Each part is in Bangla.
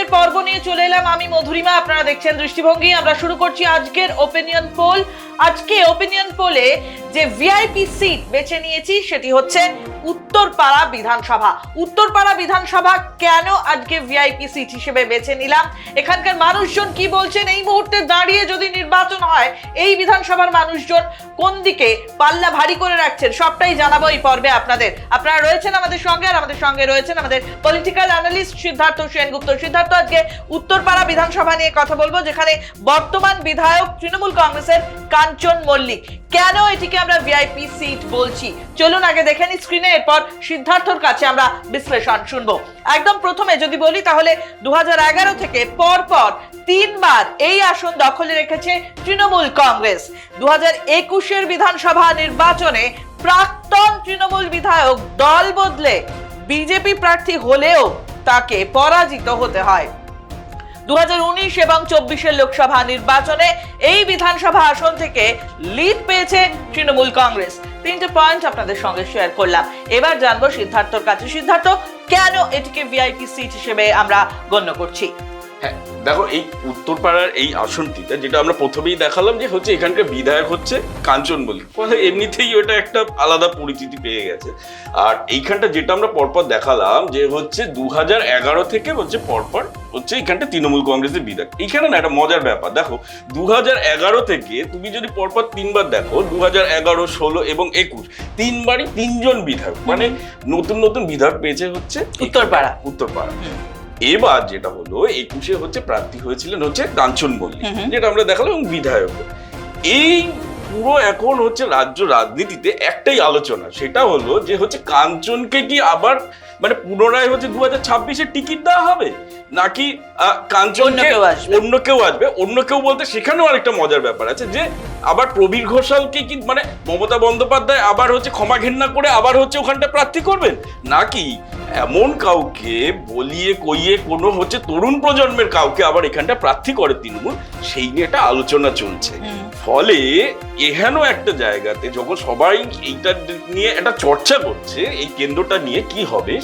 স্ক্রিনের পর্ব নিয়ে চলে এলাম। আমি মধুরিমা, আপনারা দেখছেন দৃষ্টিভঙ্গি। আমরা শুরু করছি আজকের ওপিনিয়ন পোল আজকে ওপিনিয়ন পোলে যে ভিআইপি সিট বেছে নিয়েছি, সেটি হচ্ছে উত্তরপাড়া বিধানসভা। উত্তরপাড়া বিধানসভা কেন আজকে ভিআইপি সিট হিসেবে বেছে নিলাম? এখানকার মানুষজন কি বলছেন? এই মুহূর্তে দাঁড়িয়ে যদি নির্বাচন হয়, এই বিধানসভার মানুষজন কোন দিকে পাল্লা ভারী করে রাখছেন? সবটাই জানাব এই পর্বে আপনাদের। আপনারা রয়েছেন আমাদের সঙ্গে, আর আমাদের সঙ্গে রয়েছেন আমাদের পলিটিক্যাল অ্যানালিস্ট সিদ্ধার্থ সেনগুপ্ত। সিদ্ধার্থ আজকে উত্তরপাড়া বিধানসভা নিয়ে কথা বলব, যেখানে বর্তমান বিধায়ক তৃণমূল কংগ্রেসের কাঞ্চন মল্লিক। কেন এটিকে আমরা ভিআইপি সিট বলছি? চলুন আগে দেখে নি স্ক্রিনে এরপর সিদ্ধার্থর কাছে আমরা বিশ্লেষণ শুনব। একদম প্রথমে যদি বলি, তাহলে দু থেকে পর পর তিনবার এই আসন দখলে রেখেছে তৃণমূল কংগ্রেস। দু হাজার একুশের বিধানসভা নির্বাচনে প্রাক্তন তৃণমূল বিধায়ক দল বদলে বিজেপি প্রার্থী হলেও তাকে পরাজিত হতে হয়। দুই হাজার উনিশ এবং চব্বিশের লোকসভা নির্বাচনে এই বিধানসভা আসন থেকে লিড পেয়েছে তৃণমূল কংগ্রেস। তিনটে পয়েন্ট আপনাদের সঙ্গে শেয়ার করলাম। এবার জানব সিদ্ধার্থর কাছে। সিদ্ধার্থ, কেন এটিকে ভিআইপি সিট হিসেবে আমরা গণ্য করছি? হ্যাঁ দেখো এই উত্তরপাড়ার এই আসনটিতে যেটা আমরা প্রথমেই দেখালাম যে হচ্ছে এখানকার বিধায়ক হচ্ছে কাঞ্চন বলি। এমনিতেই ওটা একটা আলাদা পরিচিতি পেয়ে গেছে। আর এইখানটা যেটা আমরা পরপর দেখালাম যে হচ্ছে দু এগারো থেকে হচ্ছে পরপর হচ্ছে এখানটা তৃণমূল কংগ্রেসের বিধায়ক। এইখানে না একটা মজার ব্যাপার দেখো দু এগারো থেকে তুমি যদি পরপর তিনবার দেখো দু হাজার এগারো ষোলো এবং একুশ তিনবারই তিনজন বিধায়ক মানে নতুন নতুন বিধায়ক পেয়েছে হচ্ছে উত্তরপাড়া। উত্তরপাড়া। এবার যেটা হলো একুশে হচ্ছে প্রার্থী হয়েছিলেন হচ্ছে কাঞ্চন মল্লিক। যেটা আমরা দেখালাম এবং বিধায়ক এই পুরো এখন হচ্ছে রাজ্য রাজনীতিতে একটাই আলোচনা সেটা হলো যে হচ্ছে কাঞ্চনকে কি আবার মানে পুনরায় হচ্ছে দু হাজার ছাব্বিশে টিকিট দেওয়া হবে নাকি কাঞ্চনকে অন্য কেউ আসবে। অন্য কেউ বলতে সেখানেও আরেকটা মজার ব্যাপার আছে যে আবার প্রবীর ঘোষালকে কি মানে মমতা বন্দ্যোপাধ্যায় আবার হচ্ছে ক্ষমা ঘেন্না করে আবার হচ্ছে ওখানটা প্রার্থী করবেন? নাকি এমন কাউকে বলিয়ে কইয়ে কোনো হচ্ছে তরুণ প্রজন্মের কাউকে আবার এখানটা প্রার্থী করে তৃণমূল? সেই নিয়ে একটা আলোচনা চলছে। ফলে এহেন একটা জায়গাতে যখন সবাই এইটা নিয়ে একটা চর্চা করছে এই কেন্দ্রটা নিয়ে কি হবে?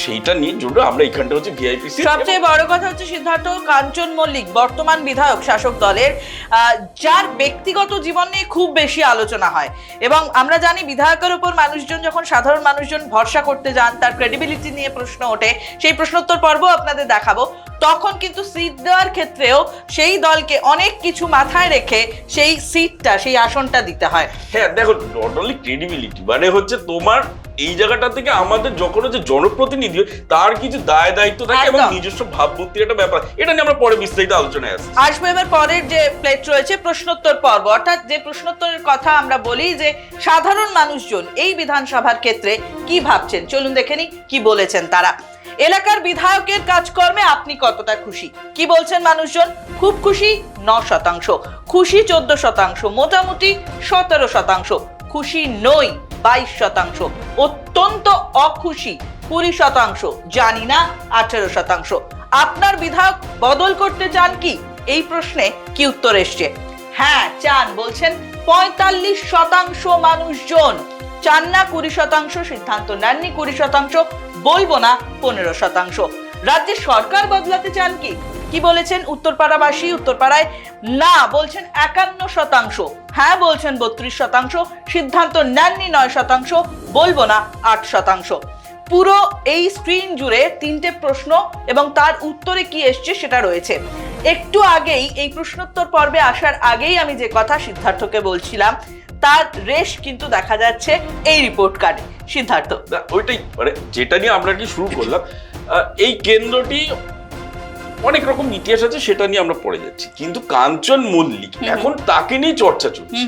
সেইটা নিয়ে জন্য আমরা এখানটা হচ্ছে ভিআইপি সবচেয়ে বড় কথা হচ্ছে সিদ্ধার্থ কাঞ্চন মল্লিক বর্তমান বিধায়ক শাসক দলের যার ব্যক্তিগত জীবন নিয়ে খুব বেশি আলোচনা হয়। এবং আমরা জানি বিধায়কের উপর মানুষজন যখন সাধারণ মানুষজন ভরসা করতে যান তার ক্রেডিবিলিটি নিয়ে প্রশ্ন ওঠে সেই প্রশ্নোত্তর পর্ব আপনাদের দেখাবো। তখন কিন্তু সিট দেওয়ার ক্ষেত্রেও সেই দলকে অনেক কিছু মাথায় রেখে সেই সিটটা সেই আসনটা দিতে হয়। হ্যাঁ দেখো নট অনলি ক্রেডিবিলিটি মানে হচ্ছে তোমার এই জায়গাটা থেকে আমাদের যখন হচ্ছে জনপ্রতিনিধি তার কিছু দায় দায়িত্ব থাকে এবং নিজস্ব ভাবমূর্তির একটা ব্যাপার। এটা নিয়ে আমরা পরে বিস্তারিত আলোচনায় আসছি। আসব এবার পরের যে প্লেট রয়েছে প্রশ্নোত্তর পর্ব। অর্থাৎ যে প্রশ্নোত্তরের কথা আমরা বলি যে সাধারণ মানুষজন এই বিধানসভার ক্ষেত্রে কি ভাবছেন? চলুন দেখে নি কি বলেছেন তারা। এলাকার বিধায়কের কাজকর্মে আপনি কতটা খুশি? কি বলছেন মানুষজন? খুব খুশি ন শতাংশ। খুশি চোদ্দ শতাংশ। মোটামুটি সতেরো শতাংশ। খুশি নই। বাইশ শতাংশ। অত্যন্ত অখুশি কুড়ি শতাংশ, জানি না আঠেরো শতাংশ। আপনার বিধায়ক বদল করতে চান কি? এই প্রশ্নে কি উত্তর এসছে? হ্যাঁ চান, বলছেন পঁয়তাল্লিশ শতাংশ মানুষজন। চান না কুড়ি শতাংশ, সিদ্ধান্ত নেননি কুড়ি শতাংশ, বলব না পনেরো শতাংশ। রাজ্যের সরকার বদলাতে চান কি? কি বলেছেন উত্তরপাড়াবাসী? উত্তরপাড়ায়, না, বলছেন একান্ন শতাংশ। হ্যাঁ বলছেন বত্রিশ শতাংশ। সিদ্ধান্ত নেননি নয় শতাংশ। বলব না, আট শতাংশ। পুরো এই স্ক্রিন জুড়ে তিনটে প্রশ্ন এবং তার উত্তরে কি এসছে সেটা রয়েছে। একটু আগেই, এই প্রশ্নোত্তর পর্বে আসার আগেই আমি যে কথা সিদ্ধার্থকে বলছিলাম, তার রেশ কিন্তু দেখা যাচ্ছে এই রিপোর্ট কার্ডে। সিদ্ধার্থ। ওইটাই। মানে যেটা নিয়ে আমরা কি শুরু করলাম এই কেন্দ্রটি অনেক রকম ইতিহাস আছে সেটা নিয়ে আমরা পড়ে যাচ্ছি। কিন্তু কাঞ্চন মল্লিক এখন তাকে নিয়ে চর্চা চলছে।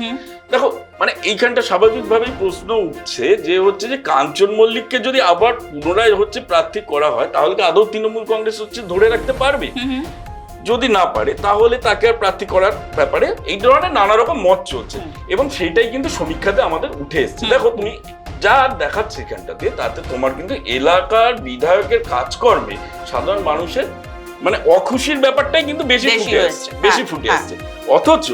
দেখো মানে এইখানটা স্বাভাবিকভাবেই প্রশ্ন উঠছে যে হচ্ছে যে কাঞ্চন মল্লিককে যদি আবার পুনরায় হচ্ছে প্রার্থী করা হয় তাহলে কি আদৌ তৃণমূল কংগ্রেস হচ্ছে ধরে রাখতে পারবে? যদি না পারে তাহলে তাকে আর প্রার্থী করার ব্যাপারে এই ধরনের নানা রকম মত চলছে। এবং সেটাই কিন্তু সমীক্ষাতে আমাদের উঠে এসছে। দেখো তুমি যা দেখাচ্ছে এখানটাতে তাতে তোমার কিন্তু এলাকার বিধায়কের কাজকর্মে সাধারণ মানুষের মানে অখুশির ব্যাপারটাই কিন্তু বেশি ফুটে আসছে বেশি হ্যাঁ, ফুটে হ্যাঁ। আসছে। অথচ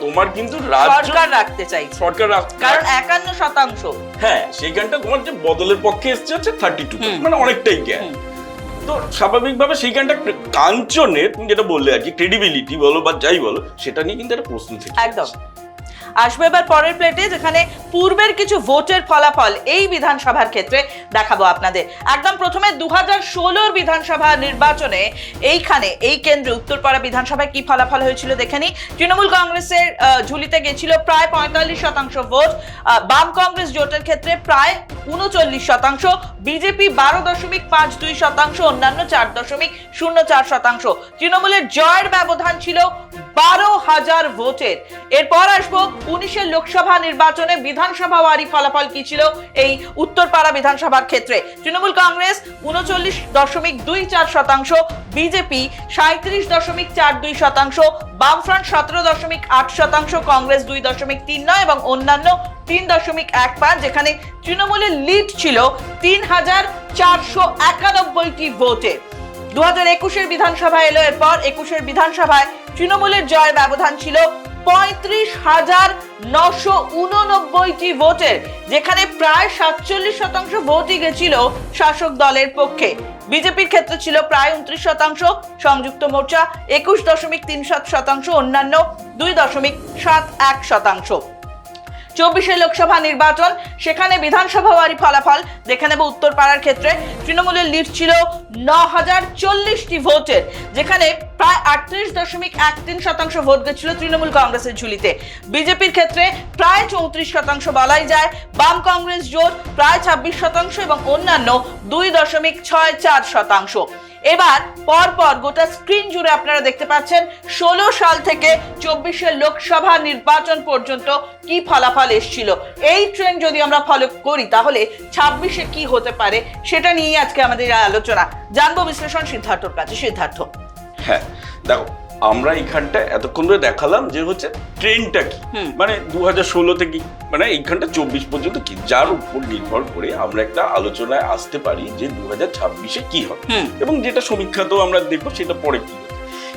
তোমার কিন্তু সরকার রাখতে চাইছে। সরকার কারণ একান্ন শতাংশ। হ্যাঁ সেইখানটা তোমার যে বদলের পক্ষে এসছে হচ্ছে থার্টি টু মানে অনেকটাই গ্যাপ। তো স্বাভাবিকভাবে সেইখানটা কাঞ্চনে তুমি যেটা বললে আর কি ক্রেডিবিলিটি বলো বা যাই বলো সেটা নিয়ে কিন্তু একটা প্রশ্ন থেকে একদম। আসবে এবার পরের প্লেটে যেখানে পূর্বের কিছু ভোটের ফলাফল এই বিধানসভার ক্ষেত্রে দেখাবো আপনাদের। একদম প্রথমে দু হাজার ষোলোর বিধানসভা নির্বাচনে এইখানে, এই কেন্দ্রে উত্তরপাড়া বিধানসভায় কি ফলাফল হয়েছিল দেখে নিই। তৃণমূল কংগ্রেসের ঝুলিতে গেছিল প্রায় পঁয়তাল্লিশ শতাংশ ভোট বাম কংগ্রেস জোটের ক্ষেত্রে প্রায় উনচল্লিশ শতাংশ, বিজেপি বারো দশমিক পাঁচ দুই শতাংশ, অন্যান্য চার দশমিক শূন্য চার শতাংশ। তৃণমূলের জয়ের ব্যবধান ছিল বারো হাজার ভোটের এরপর আসব উনিশের লোকসভা নির্বাচনে বিধানসভা ওয়ারি ফলাফল কি ছিল? এই উত্তরপাড়া বিধানসভার ক্ষেত্রে। তৃণমূল কংগ্রেস উনচল্লিশ দশমিক দুই চার শতাংশ, বিজেপি সাঁত্রিশ দশমিক চার দুই শতাংশ, বামফ্রন্ট সতেরো দশমিক আট শতাংশ, কংগ্রেস দুই দশমিক তিন নয় এবং অন্যান্য তিন দশমিক এক পাঁচ, যেখানে তৃণমূলের লিড ছিল তিন হাজার চারশো একানব্বইটি ভোটে। দু হাজার একুশের বিধানসভা এলো, এরপর একুশের বিধানসভায় তৃণমূলের জয়ের ব্যবধান ছিল পঁয়ত্রিশ হাজার নশো উননব্বইটি ভোটের, যেখানে প্রায় সাতচল্লিশ শতাংশ ভোটই গেছিল শাসক দলের পক্ষে। বিজেপির ক্ষেত্রে ছিল প্রায় উনত্রিশ শতাংশ, সংযুক্ত মোর্চা একুশ দশমিক তিন সাত শতাংশ, অন্যান্য দুই দশমিক সাত এক শতাংশ। চব্বিশের লোকসভা নির্বাচন, সেখানে বিধানসভা ওয়ারি ফলাফল, দেখে নেব উত্তরপাড়ার ক্ষেত্রে। তৃণমূলের লিড ছিল ন হাজার চল্লিশটি ভোটের, যেখানে প্রায় আটত্রিশ দশমিক এক তিন শতাংশ ভোট গেছিল তৃণমূল কংগ্রেসের ঝুলিতে। বিজেপির ক্ষেত্রে প্রায় চৌত্রিশ শতাংশ বলাই যায়। বাম কংগ্রেস জোট প্রায় ছাব্বিশ শতাংশ এবং অন্যান্য দুই দশমিক ছয় চার শতাংশ। এবার পরপর পর গোটা স্ক্রিন জুড়ে আপনারা দেখতে পাচ্ছেন, ষোলো সাল থেকে চব্বিশের লোকসভা নির্বাচন পর্যন্ত কি ফলাফল এসছিল। এই ট্রেন যদি আমরা ফলো করি, তাহলে ছাব্বিশে কি হতে পারে, সেটা নিয়েই আজকে আমাদের আলোচনা। জানব বিশ্লেষণ সিদ্ধার্থর কাছে। সিদ্ধার্থ। হ্যাঁ দেখো আমরা এইখানটা এতক্ষণ ধরে দেখালাম যে হচ্ছে ট্রেনটা কি। মানে দু হাজার ষোলো থেকে মানে এইখানটা চব্বিশ পর্যন্ত কি? যার উপর নির্ভর করে আমরা একটা আলোচনায় আসতে পারি যে দু হাজার ছাব্বিশে কি হবে। এবং যেটা সমীক্ষাতেও আমরা দেখব সেটা পরে কি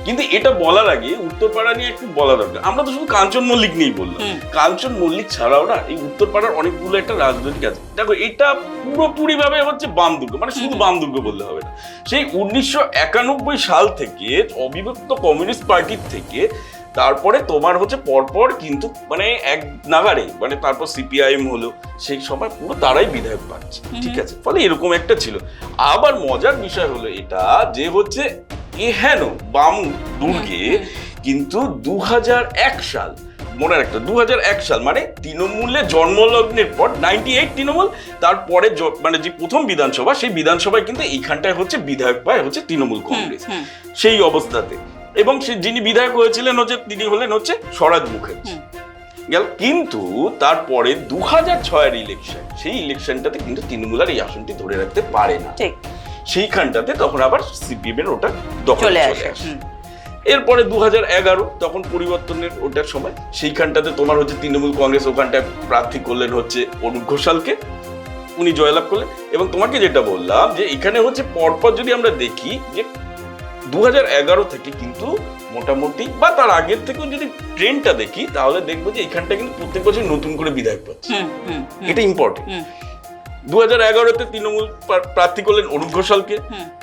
কিন্তু এটা বলার আগে উত্তরপাড়া নিয়ে একটু বলা দরকার। আমরা তো শুধু কাঞ্চন মল্লিক নিয়েই বললাম। কাঞ্চন মল্লিক ছাড়াও না এই উত্তরপাড়ার অনেকগুলো একটা রাজনৈতিক আছে। দেখো এটা পুরোপুরি ভাবে হচ্ছে বাম দুর্গ মানে শুধু বাম দুর্গ বললে হবে না। সেই উনিশশো একানব্বই সাল থেকে অবিভক্ত কমিউনিস্ট পার্টির থেকে তারপরে তোমার হচ্ছে পরপর কিন্তু মানে এক নাগারে মানে তারপর সিপিআইএম হলো সেই সময় পুরো তারাই বিধায়ক পাচ্ছে। ঠিক আছে? ফলে এরকম একটা ছিল। আবার মজার বিষয় হলো এটা যে হচ্ছে এহেন বাম দুর্গে কিন্তু দুহাজার এক সাল মনে রাখতে এক সাল মানে তৃণমূলের জন্মলগ্নের পর নাইনটি এইট তৃণমূল তারপরে মানে যে প্রথম বিধানসভা সেই বিধানসভায় কিন্তু এইখানটায় হচ্ছে বিধায়ক পায় হচ্ছে তৃণমূল কংগ্রেস। সেই অবস্থাতে। এবং সে যিনি বিধায়ক হয়েছিলেন হচ্ছে তিনি হলেন হচ্ছে স্বরাজ মুখার্জি। গেল কিন্তু তারপরে দু হাজার ছয়ের ইলেকশন সেই ইলেকশনটাতে কিন্তু তৃণমূল আর এই আসনটি ধরে রাখতে পারে না। ঠিক। সেইখানটাতে তখন আবার সিপিএম এর ওটা দখলে চলে আসে। এরপরে দু হাজার এগারো তখন পরিবর্তনের ওটার সময় সেইখানটাতে তোমার হচ্ছে তৃণমূল কংগ্রেস ওখানটায় প্রার্থী করলেন হচ্ছে অনুপ ঘোষালকে। উনি জয়লাভ করলেন এবং তোমাকে যেটা বললাম যে এখানে হচ্ছে পরপর যদি আমরা দেখি যে দু হাজার এগারো থেকে কিন্তু মোটামুটি বা তার আগের থেকেও যদি ট্রেনটা দেখি তাহলে দেখব যে এখানটা কিন্তু প্রত্যেক বছর নতুন করে বিধায়ক পাচ্ছে। এটা ইম্পর্টেন্ট দু হাজার এগারোতে তৃণমূল প্রার্থী করলেন অরূপ ঘোষালকে।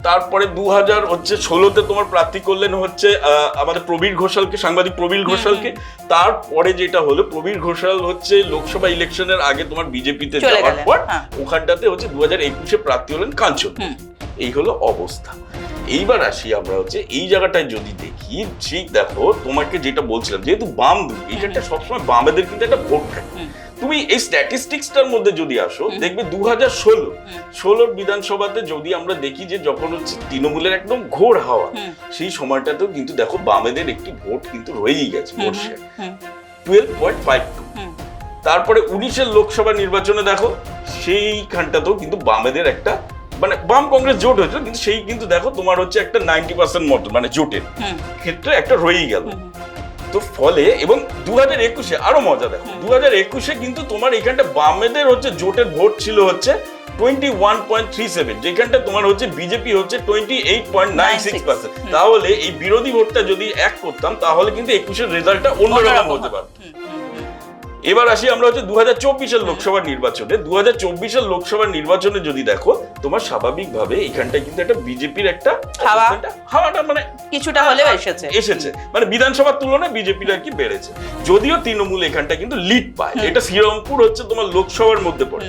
তারপরে দু হাজার হচ্ছে ষোলোতে তোমার প্রার্থী করলেন হচ্ছে আমাদের প্রবীর ঘোষালকে সাংবাদিক প্রবীর ঘোষালকে। তারপরে যেটা হলো প্রবীর ঘোষাল হচ্ছে লোকসভা ইলেকশনের আগে তোমার বিজেপিতে যাওয়ার পর হ্যাঁ। ওখানটাতে হচ্ছে দু হাজার একুশে প্রার্থী হলেন কাঞ্চন। এই হলো অবস্থা। এইবার আসি আমরা হচ্ছে এই জায়গাটায় যদি দেখি ঠিক দেখো তোমাকে যেটা বলছিলাম যেহেতু বাম এইখানটা সবসময় বামেদের কিন্তু একটা ভোট থাকে। তুমি এই স্ট্যাটিস্টিক্সটার মধ্যে যদি আসো দেখবে দু হাজার ষোলো ষোলোর বিধানসভাতে যদি আমরা দেখি যে যখন হচ্ছে তৃণমূলের একদম ঘোর হাওয়া সেই সময়টাতেও কিন্তু দেখো বামেদের একটি ভোট কিন্তু রয়েই গেছে vote share twelve point five two তারপরে উনিশের লোকসভা নির্বাচনে দেখো সেইখানটাতেও কিন্তু বামেদের একটা মানে বাম কংগ্রেস জোট হয়েছিল কিন্তু সেই কিন্তু দেখো তোমার হচ্ছে একটা নাইনটি পার্সেন্ট মতো মানে জোটের ক্ষেত্রে একটা রয়েই গেল। তো ফলে এবং দু হাজার একুশে আরও মজা দেখো। দু হাজার একুশে কিন্তু তোমার এখানটা বামেদের হচ্ছে জোটের ভোট ছিল হচ্ছে twenty one point three seven যেখানটা তোমার হচ্ছে বিজেপি হচ্ছে twenty eight point nine six percent তাহলে এই বিরোধী ভোটটা যদি এক করতাম তাহলে কিন্তু একুশের রেজাল্টটা অন্যরকম হতে পারত। এবার আসি আমরা হচ্ছে দু হাজার চব্বিশের লোকসভা নির্বাচনে। দু হাজার চব্বিশের লোকসভা নির্বাচনে যদি দেখো তোমার স্বাভাবিকভাবে এখানটা কিন্তু একটা বিজেপির একটা হাওয়াটা মানে কিছুটা হলেও এসেছে। এসেছে। মানে বিধানসভার তুলনায় বিজেপির আর কি বেড়েছে। যদিও তৃণমূল এখানটা কিন্তু লিড পায়। এটা শ্রীরামপুর হচ্ছে তোমার লোকসভার মধ্যে পড়ে।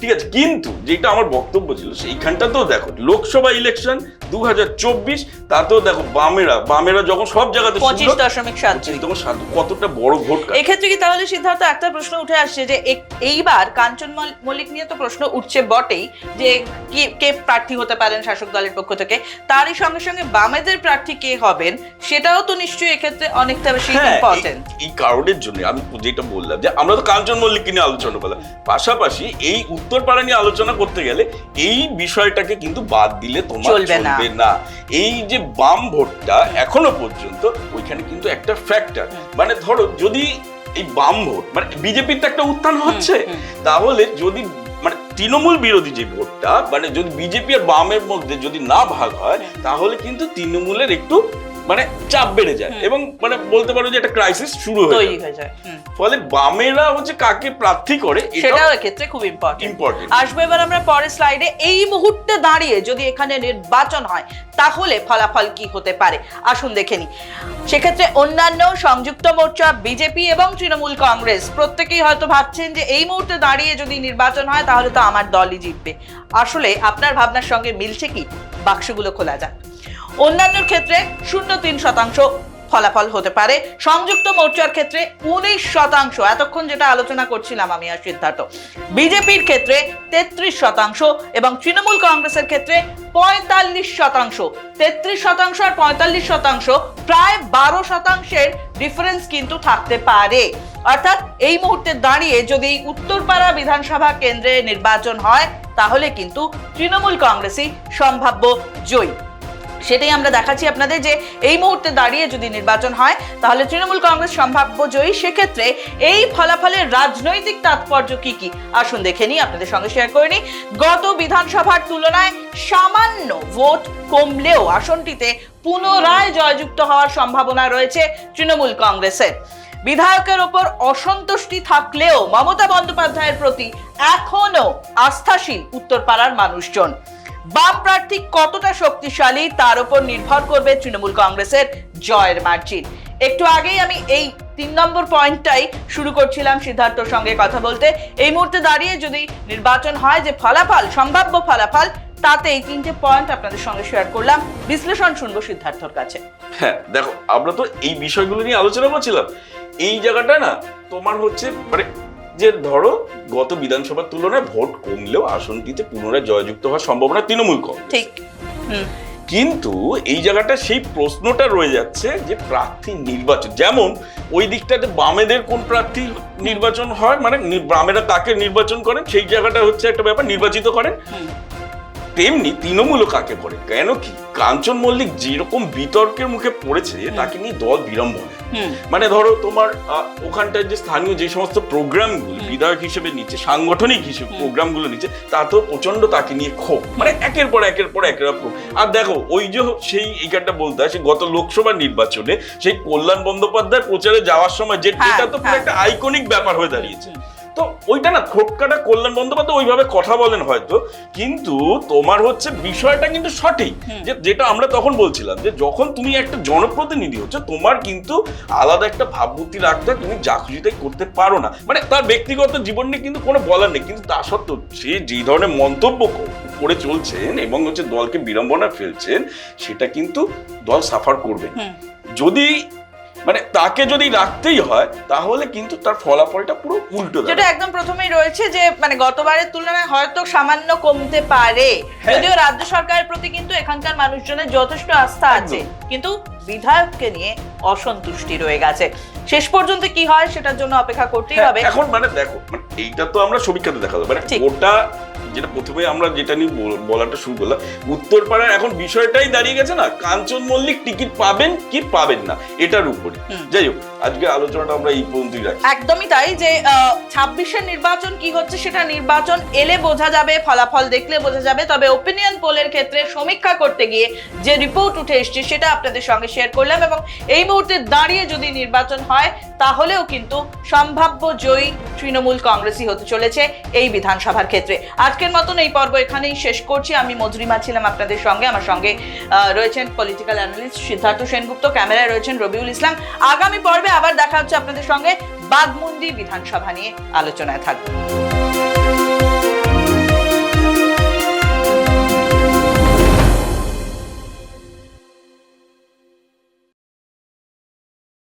ঠিক আছে কিন্তু যেটা আমার বক্তব্য ছিল সেইখানটা তো দেখো লোকসভা ইলেকশন দু হাজার চব্বিশ তাতেও দেখো বামেরা বামেরা যখন সব জায়গাতে পঁচিশ দশমিক সাত তখন সাত- কতটা বড় ভোট এক্ষেত্রে কি তাহলে সিদ্ধার্থ একটা প্রশ্ন উঠে আসছে যে এইবার কাঞ্চন মল্লিক নিয়ে তো প্রশ্ন উঠছে বটেই যে কে কে প্রার্থী হতে পারেন শাসক দলের পক্ষ থেকে। তারই সঙ্গে সঙ্গে বামেদের প্রার্থী কে হবেন সেটাও তো নিশ্চয়ই এক্ষেত্রে অনেকটা বেশি হ্যাঁ, ইম্পর্টেন্ট এই- কারণের জন্য আমি যেটা বললাম যে আমরা তো কাঞ্চন মল্লিককে নিয়ে আলোচনা করলাম। পাশাপাশি এই উত্তরপাড়া নিয়ে আলোচনা করতে গেলে এই বিষয়টাকে কিন্তু বাদ দিলে তোমার চলবে না। এই যে বাম ভোটটা এখনও পর্যন্ত ওইখানে কিন্তু একটা ফ্যাক্টর মানে ধরো যদি এই বাম ভোট মানে বিজেপির তো একটা উত্থান হচ্ছে তাহলে যদি মানে তৃণমূল বিরোধী যে ভোটটা মানে যদি বিজেপি আর বামের মধ্যে যদি না ভাগ হয় তাহলে কিন্তু তৃণমূলের একটু মানে চাপ বেড়ে যায় এবং মানে বলতে পারো যে একটা ক্রাইসিস শুরু হয়ে তৈরি যায়। হয়ে যায় ফলে বামেরা হচ্ছে কাকে প্রার্থী করে সেটাও এক্ষেত্রে খুব ইম্পর্টেন্ট ইম্পর্টেন্ট আসব এবার আমরা পরের স্লাইডে এই মুহূর্তে দাঁড়িয়ে যদি এখানে নির্বাচন হয় তাহলে ফলাফল কি হতে পারে? আসুন দেখে নি সেক্ষেত্রে অন্যান্য সংযুক্ত মোর্চা বিজেপি এবং তৃণমূল কংগ্রেস প্রত্যেকেই হয়তো ভাবছেন যে এই মুহূর্তে দাঁড়িয়ে যদি নির্বাচন হয় তাহলে তো আমার দলই জিতবে। আসলে আপনার ভাবনার সঙ্গে মিলছে কি? বাক্সগুলো খোলা যাক। অন্যান্যর ক্ষেত্রে শূন্য তিন শতাংশ ফলাফল হতে পারে। সংযুক্ত মোর্চার ক্ষেত্রে উনিশ শতাংশ। এতক্ষণ যেটা আলোচনা করছিলাম আমি আর সিদ্ধার্থ। বিজেপির ক্ষেত্রে তেত্রিশ শতাংশ এবং তৃণমূল কংগ্রেসের ক্ষেত্রে পঁয়তাল্লিশ শতাংশ। তেত্রিশ শতাংশ আর পঁয়তাল্লিশ শতাংশ প্রায় বারো শতাংশের ডিফারেন্স কিন্তু থাকতে পারে। অর্থাৎ এই মুহূর্তে দাঁড়িয়ে যদি উত্তরপাড়া বিধানসভা কেন্দ্রে নির্বাচন হয়, তাহলে কিন্তু তৃণমূল কংগ্রেসই সম্ভাব্য জয়ী। সেটাই আমরা দেখাচ্ছি আপনাদের যে এই মুহূর্তে দাঁড়িয়ে যদি নির্বাচন হয়, তাহলে তৃণমূল কংগ্রেস সম্ভাব্য জয়ী, সেক্ষেত্রে এই ফলাফলের রাজনৈতিক তাৎপর্য কি কি? আসুন দেখে নিই, আপনাদের সঙ্গে শেয়ার করে নিই। গত বিধানসভার তুলনায় সামান্য ভোট কমলেও আসনটিতে পুনরায় জয়যুক্ত হওয়ার সম্ভাবনা রয়েছে তৃণমূল কংগ্রেসের। বিধায়কের ওপর অসন্তুষ্টি থাকলেও মমতা বন্দ্যোপাধ্যায়ের প্রতি এখনও আস্থাশীল উত্তরপাড়ার মানুষজন। বাম প্রার্থী কতটা শক্তিশালী তার উপর নির্ভর করবে তৃণমূল কংগ্রেসের জয়ের মার্জিন। একটু আগেই আমি এই তিন নম্বর পয়েন্টটাই শুরু করছিলাম সিদ্ধার্থর সঙ্গে কথা বলতে। এই মুহূর্তে দাঁড়িয়ে যদি নির্বাচন হয় যে ফলাফল, সম্ভাব্য ফলাফল তাতে এই তিনটে পয়েন্ট আপনাদের সঙ্গে শেয়ার করলাম। বিশ্লেষণ শুনব সিদ্ধার্থর কাছে। হ্যাঁ দেখো, আমরা তো এই বিষয়গুলো নিয়ে আলোচনা করছিলাম। এই জায়গাটা না তোমার হচ্ছে মানে যে ধরো গত বিধানসভার তুলনায় ভোট কমলেও আসনটিতে পুনরায় জয়যুক্ত হওয়ার সম্ভাবনা তৃণমূল কংগ্রেস। ঠিক। কিন্তু এই জায়গাটা সেই প্রশ্নটা রয়ে যাচ্ছে যে প্রার্থী নির্বাচন যেমন ওই দিকটাতে বামেদের কোন প্রার্থী নির্বাচন হয় মানে বামেরা কাকে নির্বাচন করেন সেই জায়গাটা হচ্ছে একটা ব্যাপার নির্বাচিত করেন। তেমনি তৃণমূলও কাকে করে কেন কি? কাঞ্চন মল্লিক যেরকম বিতর্কের মুখে পড়েছে তাকে নিয়ে দল বিড়ম্বনা মানে ধরো তোমার ওখানটার যে স্থানীয় যে সমস্ত প্রোগ্রামগুলো বিধায়ক হিসেবে নিচ্ছে সাংগঠনিক হিসেবে প্রোগ্রামগুলো নিচ্ছে তাতেও প্রচণ্ড তাকে নিয়ে ক্ষোভ। মানে একের পর একের পর একের পর আর দেখো ওই যে সেই এইখানটা বলতে হয় সে গত লোকসভা নির্বাচনে সেই কল্যাণ বন্দ্যোপাধ্যায় প্রচারে যাওয়ার সময় যে হ্যাঁ, এটা তো হ্যাঁ। একটা আইকনিক ব্যাপার হয়ে দাঁড়িয়েছে। তো ওইটা না খোটকাটা কল্যাণ বন্দ্যোপাধ্যায় ওইভাবে কথা বলেন হয়তো কিন্তু তোমার হচ্ছে বিষয়টা কিন্তু সঠিক। যে যেটা আমরা তখন বলছিলাম যে যখন তুমি একটা জনপ্রতিনিধি হচ্ছে তোমার কিন্তু আলাদা একটা ভাবমূর্তি রাখতে তুমি যা খুশি তাই করতে পারো না। মানে তার ব্যক্তিগত জীবন নিয়ে কিন্তু কোনো বলার নেই কিন্তু তা সত্ত্বেও সে যেই ধরনের মন্তব্য করে চলছেন এবং হচ্ছে দলকে বিড়ম্বনা ফেলছেন সেটা কিন্তু দল সাফার করবে। যদি মানে তাকে যদি রাখতেই হয় তাহলে কিন্তু তার ফলাফলটা পুরো উল্টো যেটা একদম প্রথমেই রয়েছে যে মানে গতবারের তুলনায় হয়তো সামান্য কমতে পারে। হ্যাঁ। যদিও রাজ্য সরকারের প্রতি কিন্তু এখানকার মানুষজনের যথেষ্ট আস্থা আছে কিন্তু বিধায়ককে নিয়ে অসন্তুষ্টি রয়ে গেছে। শেষ পর্যন্ত কি হয় সেটার জন্য অপেক্ষা করতেই হ্যাঁ, হবে। এখন মানে দেখো মানে এইটা তো আমরা সমীক্ষাতে দেখালাম। মানে। ওটা যেটা প্রথমে আমরা যেটা নিয়ে বলাটা শুরু করলাম উত্তরপাড়ার এখন বিষয়টাই দাঁড়িয়ে গেছে না কাঞ্চন মল্লিক টিকিট পাবেন কি পাবেন না এটার উপরে। যাই হোক আজকে আলোচনাটা আমরা এই পর্যন্তই রাখি। একদমই তাই যে ছাব্বিশের নির্বাচন কি হচ্ছে সেটা নির্বাচন এলে বোঝা যাবে ফলাফল দেখলে বোঝা যাবে তবে ওপিনিয়ন পোলের ক্ষেত্রে সমীক্ষা করতে গিয়ে যে রিপোর্ট উঠে এসছে সেটা আপনাদের সঙ্গে শেয়ার করলাম এবং এই মুহূর্তে দাঁড়িয়ে যদি নির্বাচন হয় তাহলেও কিন্তু সম্ভাব্য জয়ী তৃণমূল কংগ্রেসই হতে চলেছে এই বিধানসভার ক্ষেত্রে। আজকের মতন এই পর্ব এখানেই শেষ করছি। আমি মজুরিমা ছিলাম আপনাদের সঙ্গে। আমার সঙ্গে রয়েছেন পলিটিক্যাল অ্যানালিস্ট সিদ্ধার্থ সেনগুপ্ত। ক্যামেরায় রয়েছেন রবিউল ইসলাম। আগামী পর্বে আবার দেখা হচ্ছে আপনাদের সঙ্গে। বাগমুন্ডি বিধানসভা নিয়ে আলোচনায় থাকবে।